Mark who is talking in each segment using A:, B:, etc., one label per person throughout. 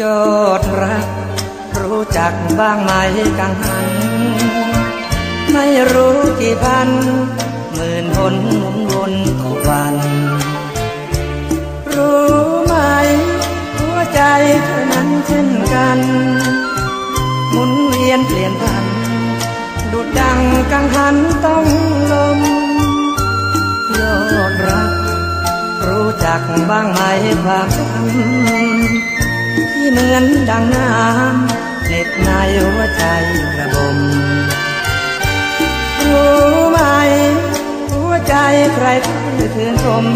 A: ยอดรัก รู้จักบ้างไหมกังหัน ไม่รู้กี่พัน หมื่นหนหมุนวนต่อวัน รู้ไหม หัวใจเธอนั้นเช่นกัน หมุนเวียนเปลี่ยนพัน ดุดดังกังหันต้องลมยอดรัก รู้จักบ้างไหมความจำ เหมือนดังน้ำเหน็บในหัวใจระบม รู้ไหม หัวใจใครที่ชื่นชม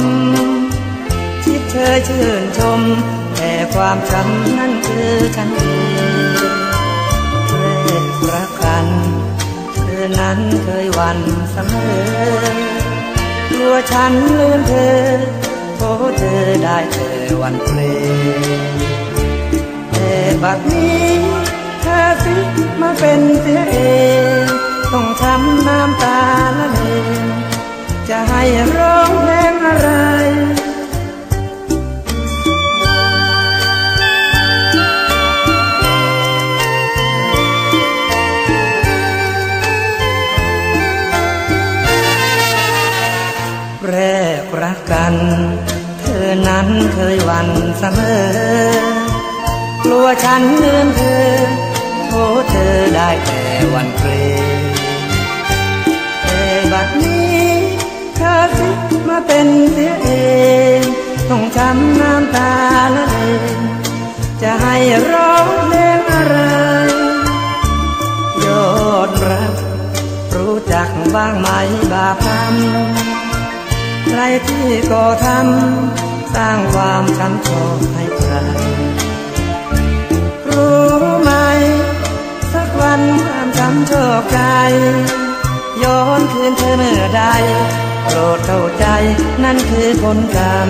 A: คิดเธอชื่นชม แต่ความช้ำนั่นคือฉันเองเรกรักกันเธอนั้นเคยวันเสมอกลัวฉันลืมเธอโอ้เธอได้เธอวันเพลง บัดนี้เธอสิมาเป็นเสียเอง ต้องช้ำน้ำตาละเลงจะให้ร้องเพลงอะไรแรกรักกัน เธอนั้นเคยหวันเสมอ กลัวฉันเลืมเธอโอ้เธอได้แต่วันเพลงแต่บัดนี้เธอสิมาเป็นเสียเองต้องช้ำน้ำตาละเลงจะให้ร้องเพลงอะไรยอดรัก รู้จักบ้างไหมบาปกรรมใครที่ก่อทำสร้างความช้ำชอกให้ใคร ใจย้อนคืนเธอเมื่อใดโปรดเข้าใจนั่นคือผลกรรม